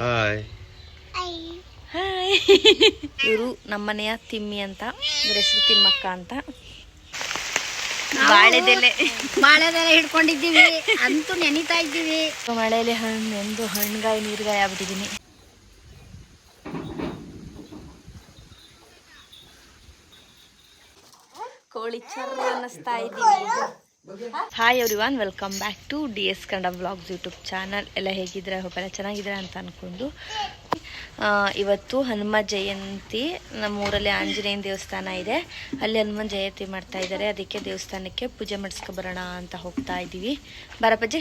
Hi hi ಇವರು ನಮ್ಮನೆಯ ತಿಮ್ಮಿ ಅಂತ ಇವ್ರ ಹೆಸರು ತಿಮ್ಮಕ್ಕ ಅಂತ. ಬಾಳೆದೆಲೆ. ಬಾಳೆದೆಲೆ ಹಿಡ್ಕೊಂಡಿದ್ದೀವಿ ಅಂತೂ ನೆನಿತಾ ಇದ್ದೀವಿ. ಮಳೆಯಲ್ಲಿ ಹಣ್ಣು ಎಂದು ಹಣ್ಣುಗಾಯಿ ನೀರುಗಾಯಿ ಆಗ್ಬಿಟ್ಟಿದ್ದೀನಿ. ಕೋಳಿ ಚರ್ರ ಅನ್ನಿಸ್ತಾ ಇದ್ದೀನಿ. Hi everyone welcome back to D S Kannada blogs YouTube channel ಎಲ್ಲ ಹೇಗಿದ್ರೆ ಹೋಗಲ್ಲ ಚೆನ್ನಾಗಿದ್ರೆ ಅಂತ ಅಂದ್ಕೊಂಡು ಆ, ಇವತ್ತು ಹನುಮ ಜಯಂತಿ ನಮ್ಮೂರಲ್ಲಿ ಆಂಜನೇಯನ ದೇವಸ್ಥಾನ ಇದೆ. ಅಲ್ಲಿ ಹನುಮನ್ ಜಯಂತಿ ಮಾಡ್ತಾ ಇದ್ದಾರೆ. ಅದಕ್ಕೆ ದೇವಸ್ಥಾನಕ್ಕೆ ಪೂಜೆ ಮಾಡಿಸ್ಕೊ ಬರೋಣ ಅಂತ ಹೋಗ್ತಾ ಇದ್ದೀವಿ. ಬರಪ್ಪಜ್ಜಿ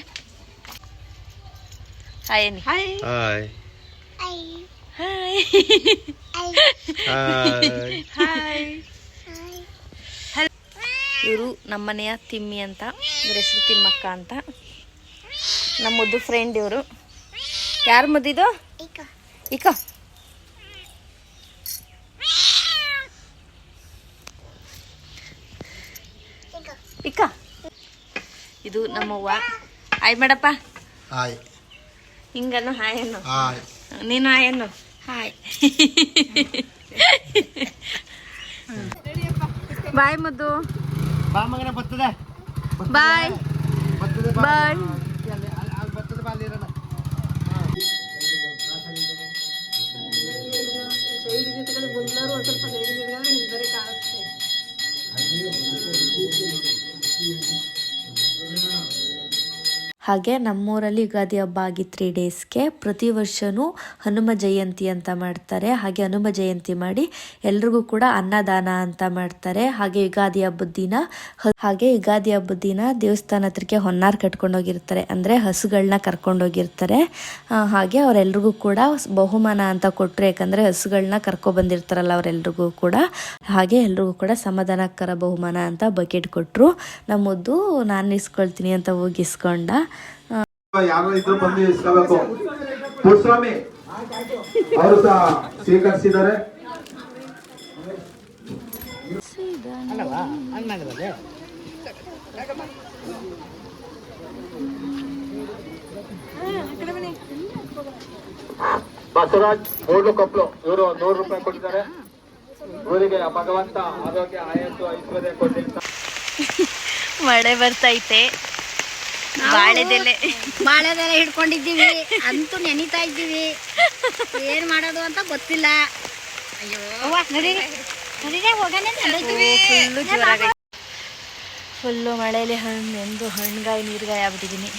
ಹಾಯ್ ಏನಿ ಹಾಯ್ ಹಾಯ್ ಹಾಯ್ ಇವರು ನಮ್ಮನೆಯ ತಿಮ್ಮಿ ಅಂತ ಇವ್ರ ಹೆಸರು ತಿಮ್ಮಕ್ಕ ಅಂತ. ನಮ್ಮದು ಮುದ್ದು ಫ್ರೆಂಡ್ ಇವರು. ಯಾರು ಮುದ್ದಿದು ಇಕ ಇಕ ಇದು ನಮ್ಮವ್ವ ಹಾಯ್ ಮಾಡಪ್ಪ. ಹಾಯ್. ಹಿಂಗನ್ನು ಹಾಯ್ ಅನ್ನು. ಹಾಯ್. ನೀನು ಹಾಯ್ ಅನ್ನು. ಹಾಯ್. ಬಾಯ್ ಮುದ್ದು. ಬಾ ಮಗನ ಬರ್ತದೆ. ಬಾಯ್ ಬರ್ತದೆ ಬಾಯ್ ಅಲ್ಲಿ ಬರ್ತದೆ ಬಾ ಅಲ್ಲಿರೋಣ ಹಾಗೆ ನಮ್ಮೂರಲ್ಲಿ ಯುಗಾದಿ ಹಬ್ಬ ಆಗಿ ತ್ರೀ ಡೇಸ್ಗೆ ಪ್ರತಿ ವರ್ಷವೂ ಹನುಮ ಜಯಂತಿ ಅಂತ ಮಾಡ್ತಾರೆ. ಹಾಗೆ ಹನುಮ ಜಯಂತಿ ಮಾಡಿ ಎಲ್ರಿಗೂ ಕೂಡ ಅನ್ನದಾನ ಅಂತ ಮಾಡ್ತಾರೆ. ಹಾಗೆ ಯುಗಾದಿ ಹಬ್ಬದ ದಿನ ಹಾಗೆ ಯುಗಾದಿ ಹಬ್ಬದ ದಿನ ದೇವಸ್ಥಾನ ಹತ್ರಕ್ಕೆ ಹೊನ್ನಾರ್ ಕಟ್ಕೊಂಡೋಗಿರ್ತಾರೆ ಅಂದರೆ ಹಸುಗಳನ್ನ ಕರ್ಕೊಂಡೋಗಿರ್ತಾರೆ ಹಾಗೆ ಅವರೆಲ್ರಿಗೂ ಕೂಡ ಬಹುಮಾನ ಅಂತ ಕೊಟ್ಟರು ಯಾಕಂದರೆ ಹಸುಗಳನ್ನ ಕರ್ಕೊಬಂದಿರ್ತಾರಲ್ಲ ಅವರೆಲ್ರಿಗೂ ಕೂಡ. ಹಾಗೆ ಎಲ್ರಿಗೂ ಕೂಡ ಸಮಾಧಾನಕರ ಬಹುಮಾನ ಅಂತ ಬಕೆಟ್ ಕೊಟ್ಟರು ನಮ್ಮದು ನಾನು ಇಸ್ಕೊಳ್ತೀನಿ ಅಂತ ಹೋಗಿ ಇಸ್ಕೊಂಡ ಯಾರು ಇದ್ರು ಬಂದು ಇಸ್ಕೋಬೇಕು. ಪುಟ್ಸ್ವಾಮಿ ಅವರು ಸಹ ಸ್ವೀಕರಿಸಿದ್ದಾರೆ. ಬಸವರಾಜ್ ಮೂರು ಕೊಪ್ಪಲು ಇವರು ನೂರು ರೂಪಾಯಿ ಕೊಟ್ಟಿದ್ದಾರೆ. ಊರಿಗೆ ಭಗವಂತ ಆರೋಗ್ಯ ಆಯಸ್ಸು ಐಶ್ವರ್ಯ ಕೊಟ್ಟಿದ್ದ ಮಳೆ ಬರ್ತೈತೆ ಬಾಳೆದೆಲೆ. ಬಾಳೆದೆಲೆ ಹಿಡ್ಕೊಂಡಿದ್ದೀವಿ. ಅಂತೂ ನೆನಿತಾ ಇದ್ದೀವಿ. ಏನ್ ಮಾಡೋದು ಅಂತ ಗೊತ್ತಿಲ್ಲ. ಅಯ್ಯೋ. ಫುಲ್ಲು ಮಳೆಯಲ್ಲಿ ಹಣ್ಣು ಎಂದು ಹಣ್ಣುಗಾಯಿ ನೀರುಗಾಯಿ ಆಗ್ಬಿಟ್ಟಿದ್ದೀನಿ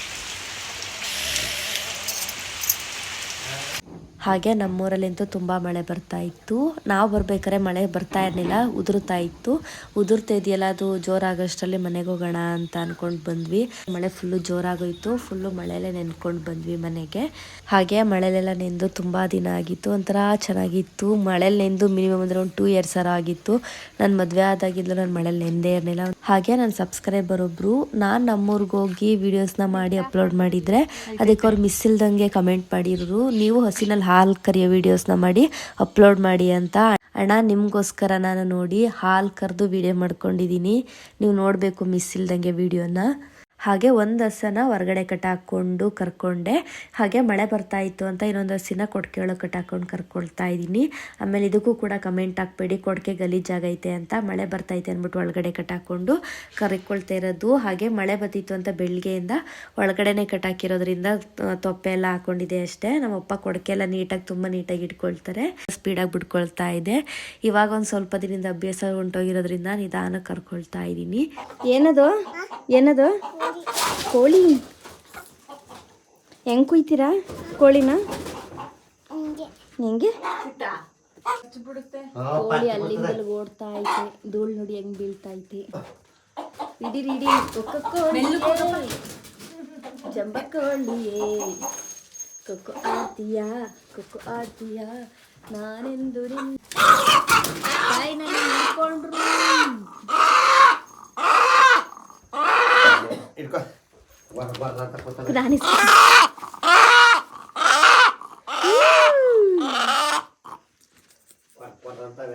ಹಾಗೆ ನಮ್ಮೂರಲ್ಲಂತೂ ತುಂಬ ಮಳೆ ಬರ್ತಾ ಇತ್ತು. ನಾವು ಬರ್ಬೇಕಾದ್ರೆ ಮಳೆ ಬರ್ತಾ ಇರಲಿಲ್ಲ, ಉದುರ್ತಾ ಇತ್ತು. ಉದುರ್ತಾ ಇದೆಯಲ್ಲ, ಅದು ಜೋರಾಗೋಷ್ಟರಲ್ಲಿ ಮನೆಗೆ ಹೋಗೋಣ ಅಂತ ಅಂದ್ಕೊಂಡು ಬಂದ್ವಿ. ಮಳೆ ಫುಲ್ಲು ಜೋರಾಗೋಯ್ತು ಫುಲ್ಲು ಮಳೆಯಲ್ಲೇ ನೆನ್ಕೊಂಡು ಬಂದ್ವಿ ಮನೆಗೆ. ಹಾಗೆ ಮಳೆಲೆಲ್ಲ ನೆಂದು ತುಂಬ ದಿನ ಆಗಿತ್ತು. ಒಂಥರ ಚೆನ್ನಾಗಿತ್ತು. ಮಳೆಲಿ ನೆಂದು ಮಿನಿಮಮ್ ಅಂದರೆ ಒಂದು ಟೂ ಇಯರ್ಸ್ ಅರ ಆಗಿತ್ತು. ನನ್ನ ಮದುವೆ ಆದಾಗಿಂದಲೂ ನಾನು ಮಳೆಲಿ ನೆಂದೇ ಇರಲಿಲ್ಲ. ಹಾಗೆ ನನ್ನ ಸಬ್ಸ್ಕ್ರೈಬರ್ ಒಬ್ಬರು ನಾನು ನಮ್ಮೂರಿಗೆ ಹೋಗಿ ವೀಡಿಯೋಸ್ನ ಮಾಡಿ ಅಪ್ಲೋಡ್ ಮಾಡಿದರೆ, ಅದಕ್ಕೆ ಅವ್ರು ಮಿಸ್ ಇಲ್ದಂಗೆ ಕಮೆಂಟ್ ಮಾಡಿರೋರು. ನೀವು ಹಸಿನಲ್ಲಿ ಹಾಲು ಕರಿಯೋ ವಿಡಿಯೋಸ್ನ ಮಾಡಿ ಅಪ್ಲೋಡ್ ಮಾಡಿ ಅಂತ. ಅಣ್ಣ, ನಿಮಗೋಸ್ಕರ ನಾನು ನೋಡಿ ಹಾಲು ಕರೆದು ವಿಡಿಯೋ ಮಾಡ್ಕೊಂಡಿದ್ದೀನಿ ನೀವು ನೋಡಬೇಕು ಮಿಸ್ ಇಲ್ದಂಗೆ ವಿಡಿಯೋನ ಹಾಗೆ ಒಂದು ಹಸನ ಹೊರಗಡೆ ಕಟ್ಟಾಕೊಂಡು ಕರ್ಕೊಂಡೆ. ಹಾಗೆ ಮಳೆ ಬರ್ತಾ ಇತ್ತು ಅಂತ ಇನ್ನೊಂದು ಹಸಿನ ಕೊಡ್ಕೆ ಒಳಗೆ ಕಟ್ಟಾಕೊಂಡು ಕರ್ಕೊಳ್ತಾ ಇದ್ದೀನಿ. ಆಮೇಲೆ ಇದಕ್ಕೂ ಕೂಡ ಕಮೆಂಟ್ ಹಾಕ್ಬೇಡಿ. ಕೊಡ್ಕೆ ಗಲೀಜಾಗೈತೆ ಅಂತ ಮಳೆ ಬರ್ತೈತೆ ಅಂದ್ಬಿಟ್ಟು ಒಳಗಡೆ ಕಟ್ಟಾಕೊಂಡು ಕರ್ಕೊಳ್ತಾ ಇರೋದು. ಹಾಗೆ ಮಳೆ ಬರ್ತಿತ್ತು ಅಂತ ಬೆಳಗ್ಗೆಯಿಂದ ಒಳಗಡೆನೆ ಕಟ್ಟಾಕಿರೋದ್ರಿಂದ ತೊಪ್ಪೆ ಎಲ್ಲ ಹಾಕೊಂಡಿದೆ ಅಷ್ಟೇ. ನಮ್ಮಪ್ಪ ಕೊಡಕೆ ಎಲ್ಲ ನೀಟಾಗಿ ತುಂಬ ನೀಟಾಗಿ ಇಟ್ಕೊಳ್ತಾರೆ. ಸ್ಪೀಡಾಗಿ ಬಿಟ್ಕೊಳ್ತಾ ಇದೆ. ಇವಾಗ ಒಂದು ಸ್ವಲ್ಪ ದಿನದಿಂದ ಅಭ್ಯಾಸ ಉಂಟೋಗಿರೋದ್ರಿಂದ ನಿಧಾನ ಕರ್ಕೊಳ್ತಾ ಇದ್ದೀನಿ. ಏನದು? ಏನದು? ಕೋಳಿ. ಹೆಂಗ್ ಕುಯ್ತೀರಾ ಕೋಳಿನ? ಹೆಂಗೆ. ಕೋಳಿ ಅಲ್ಲಿಂದಲ್ಲಿ ಓಡ್ತಾ ಐತೆ ಧೂಳು ನೋಡಿ ಹೆಂಗ್ ಬೀಳ್ತಾ ಐತೆ ಇಡೀ ಇಡೀ. ಜಂಬಕೋಳಿಯೇ ಕೊಕ್ಕೋ ಆಡ್ತೀಯಾ ಕೊಕ್ಕೋ ಆಡ್ತೀಯಾ ನಾನೆಂದು ನಿನ್ ಬರ ಬರ ಅಂತ ಕೂತಲ್ಲ. ನಾನು ಬರ ಬರ ಅಂತಾರೆ.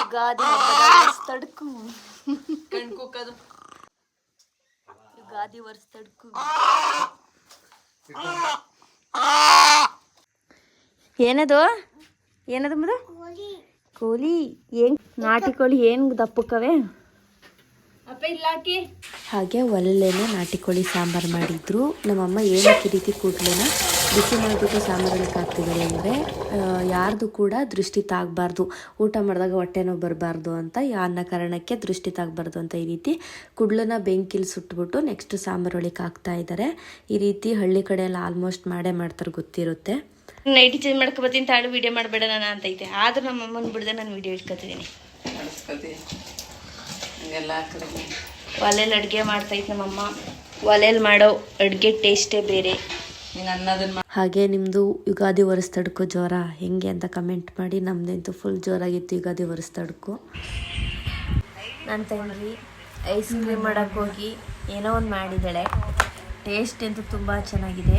ಯುಗಾದಿ ಹಬ್ಬದ ತಡ್ಕು ಯುಗಾದಿ ವರ್ಷದಡ್ಕು ಏನದು ಏನದು ಮದು ಕೋಳಿ ಏನ್ ನಾಟಿ ಕೋಳಿ ಏನ್ ದಪ್ಪಕ್ಕವೆ ಹಾಗೆ ಒಲೆಲೇನೆ ನಾಟಿ ಕೋಳಿ ಸಾಂಬಾರು ಮಾಡಿದ್ರು. ನಮ್ಮಮ್ಮ ಏನಕ್ಕೆ ಈ ರೀತಿ ಕೂಡಲೇನ? ಬಿಸಿ ಮಾಡಿಬಿಟ್ಟು ಸಾಂಬಾರೊಳಗೆ ಹಾಕ್ತಿದ್ದಾರೆ ಅಂದರೆ ಯಾರ್ದು ಕೂಡ ದೃಷ್ಟಿ ತಾಗಬಾರ್ದು. ಊಟ ಮಾಡಿದಾಗ ಹೊಟ್ಟೆ ನೋವು ಬರಬಾರ್ದು ಅಂತ ಯಾ- ಅನ್ನೋ ಕಾರಣಕ್ಕೆ ದೃಷ್ಟಿ ತಾಗಬಾರ್ದು ಅಂತ ಈ ರೀತಿ ಕುಡ್ಲನ್ನ ಬೆಂಕಿಲಿ ಸುಟ್ಬಿಟ್ಟು ನೆಕ್ಸ್ಟ್ ಸಾಂಬಾರೊಳಗೆ ಹಾಕ್ತಾ ಇದ್ದಾರೆ ಈ ರೀತಿ ಹಳ್ಳಿ ಕಡೆ ಎಲ್ಲ ಆಲ್ಮೋಸ್ಟ್ ಮಾಡೇ ಮಾಡ್ತಾರೆ ಗೊತ್ತಿರುತ್ತೆ. ನೈಟಿ ಚೇಂಜ್ ಮಾಡ್ಕೊ ಬರ್ತೀನಿ ತಾಳು ವಿಡಿಯೋ ಮಾಡಬೇಡ ನಾನು ಅಂತೈತೆ ಆದ್ರೂ ನಮ್ಮ ಅಮ್ಮನ ಬಿಡದೆ ನಾನು ವಿಡಿಯೋ ಇಟ್ಕೊತಿದ್ದೀನಿ. ಒಲೆಯಲ್ಲಿ ಅಡುಗೆ ಮಾಡ್ತೈತೆ ನಮ್ಮಮ್ಮ. ಒಲೆಯಲ್ಲಿ ಮಾಡೋ ಅಡುಗೆ ಟೇಸ್ಟೇ ಬೇರೆ. ಹಾಗೆ ನಿಮ್ಮದು ಯುಗಾದಿ ವರ್ಷದಡ್ಕು ಜ್ವರ ಹೆಂಗೆ ಅಂತ ಕಮೆಂಟ್ ಮಾಡಿ. ನಮ್ದಂತೂ ಫುಲ್ ಜೋರಾಗಿತ್ತು ಯುಗಾದಿ ವರ್ಷದಡ್ಕು ನನ್ನ ತಂಗಿ ಐಸ್ ಕ್ರೀಮ್ ಮಾಡೋಕ್ಕೆ ಹೋಗಿ ಏನೋ ಒಂದು ಮಾಡಿದ್ದಾಳೆ ಟೇಸ್ಟ್ ಅಂತೂ ತುಂಬ ಚೆನ್ನಾಗಿದೆ.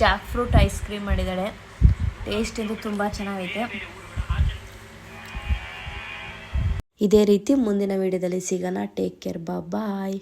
ಜಾಕ್ ಫ್ರೂಟ್ ಐಸ್ ಕ್ರೀಮ್ ಮಾಡಿದ್ದಾಳೆ. ಟೇಸ್ಟ್ ಇದು ತುಂಬ ಚೆನ್ನಾಗೈತೆ. ಇದೇ ರೀತಿ ಮುಂದಿನ ವಿಡಿಯೋದಲ್ಲಿ ಸಿಗೋಣ. Take care bye